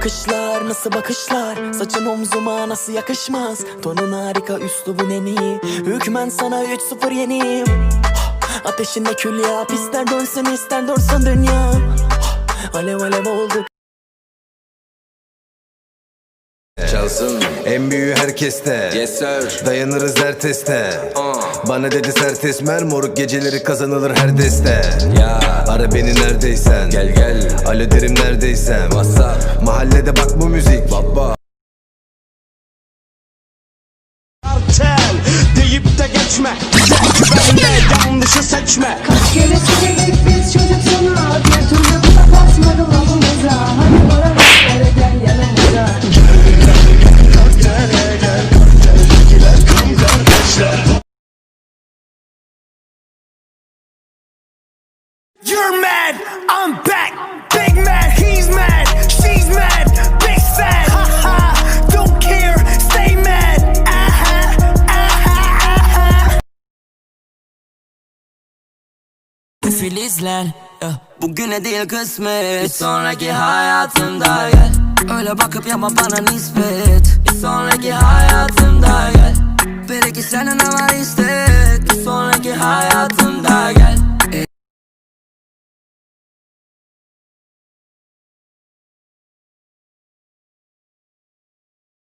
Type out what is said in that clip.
bakışlar nasıl bakışlar? Saçın omzuma nasıl yakışmaz? Tonun harika üslubun en iyi. Hükmen sana 3-0 yeniyim Ateşinde kül yap ister dönsün ister dursun dünya. Alev alev olduk Çalsın En büyüğü herkeste. Yes sir. Dayanırız her teste. Uh. Bana dedi sert esmer Moruk geceleri kazanılır her deste. Ya. Ara beni neredeysen. Gel gel. Alo derim neredeysem. WhatsApp Mahallede bak bu müzik. Baba deyip de geçme. Güzel güvenle yanlışı seçme. Kaç kere You're mad, I'm back. Big mad, he's mad, she's mad. Big sad, ha ha. Don't care, stay mad. Aha, aha, aha Filizler ya, Bugüne değil kısmet. Bir sonraki hayatımda gel. Öyle bakıp yapma bana nispet. Bir sonraki hayatımda gel. Belki senin ama